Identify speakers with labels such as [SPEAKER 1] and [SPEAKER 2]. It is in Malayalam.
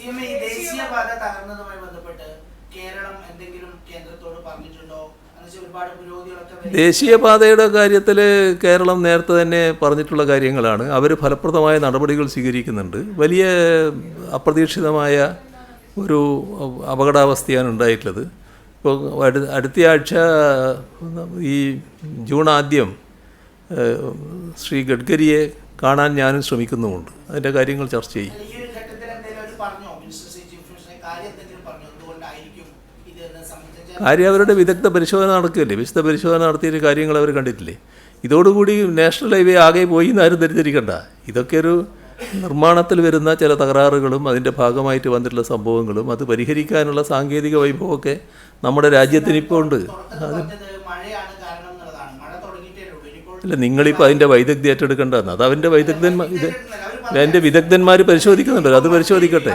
[SPEAKER 1] സി എം ഈ ദേശീയപാത തകർന്നതുമായി ബന്ധപ്പെട്ട് കേരളം എന്തെങ്കിലും കേന്ദ്രത്തോട് പറഞ്ഞിട്ടുണ്ടോ.
[SPEAKER 2] ദേശീയപാതയുടെ കാര്യത്തിൽ കേരളം നേരത്തെ തന്നെ പറഞ്ഞിട്ടുള്ള കാര്യങ്ങളാണ്. അവർ ഫലപ്രദമായ നടപടികൾ സ്വീകരിക്കുന്നുണ്ട്. വലിയ അപ്രതീക്ഷിതമായ ഒരു അപകടാവസ്ഥയാണ് ഉണ്ടായിട്ടുള്ളത്. ഇപ്പോൾ അടു അടുത്തയാഴ്ച ഈ ജൂൺ ആദ്യം ശ്രീ ഗഡ്കരിയെ കാണാൻ ഞാനും ശ്രമിക്കുന്നുമുണ്ട്. അതിന്റെ കാര്യങ്ങൾ ചർച്ച ചെയ്യും
[SPEAKER 1] ഈ ഒരു ഘട്ടത്തിൽ എന്തെങ്കിലും അവർ പറഞ്ഞോ? മിനിസ്റ്റർ ചീഫ് മിനിസ്റ്റർ കാര്യം എന്തെങ്കിലും പറഞ്ഞോ? എന്തുകൊണ്ടായിരിക്കും ഇത് എന്ന്
[SPEAKER 2] കാര്യം അവരുടെ വിദഗ്ധ പരിശോധന നടക്കുകയല്ലേ? വിശുദ്ധ പരിശോധന നടത്തിയ കാര്യങ്ങൾ അവർ കണ്ടിട്ടില്ലേ? ഇതോടുകൂടി നാഷണൽ ഹൈവേ ആകെ പോയി എന്ന് ആരും ധരിച്ചിരിക്കണ്ട. ഇതൊക്കെ ഒരു നിർമ്മാണത്തിൽ വരുന്ന ചില തകരാറുകളും അതിന്റെ ഭാഗമായിട്ട് വന്നിട്ടുള്ള സംഭവങ്ങളും അത് പരിഹരിക്കാനുള്ള സാങ്കേതിക വൈഭവമൊക്കെ നമ്മുടെ രാജ്യത്തിന് ഇപ്പോൾ ഉണ്ട്.
[SPEAKER 1] അത്
[SPEAKER 2] അല്ല നിങ്ങളിപ്പോൾ അതിന്റെ വൈദഗ്ധ്യം ഏറ്റെടുക്കേണ്ടതെന്ന് അത് അവന്റെ വൈദഗ്ധ്യന്മാർ ഇത് എന്റെ വിദഗ്ധന്മാർ പരിശോധിക്കുന്നുണ്ട് അത് പരിശോധിക്കട്ടെ.